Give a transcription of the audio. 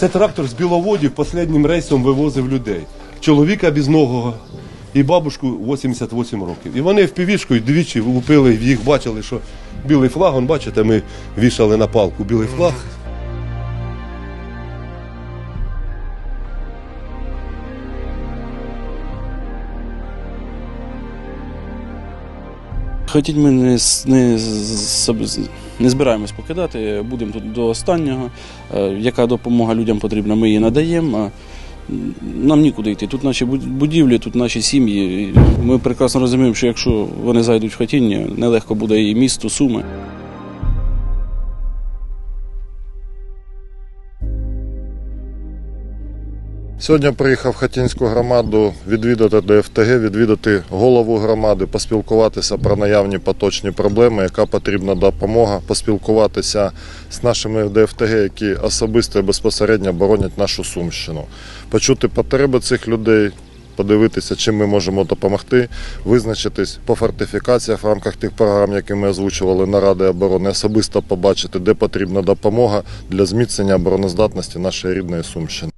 Це трактор з Біловодів останнім рейсом вивозив людей. Чоловіка безногого і бабушку 88 років. І вони в півішкою двічі лупили, їх бачили, що білий флаг, он, бачите, ми вішали на палку білий флаг. Хотіть ми не, не, не збираємось покидати, будемо тут до останнього. Е, Яка допомога людям потрібна, ми її надаємо. Нам нікуди йти. Тут наші буд- будівлі, тут наші сім'ї. Ми прекрасно розуміємо, що якщо вони зайдуть в хатіння, нелегко буде і місту, суми. Сьогодні приїхав в Хатінську громаду відвідати ДФТГ, відвідати голову громади, поспілкуватися про наявні поточні проблеми, яка потрібна допомога, поспілкуватися з нашими ДФТГ, які особисто і безпосередньо боронять нашу Сумщину, почути потреби цих людей. Подивитися, чим ми можемо допомогти, визначитись по фортифікаціях в рамках тих програм, які ми озвучували на Ради оборони, особисто побачити, де потрібна допомога для зміцнення обороноздатності нашої рідної Сумщини.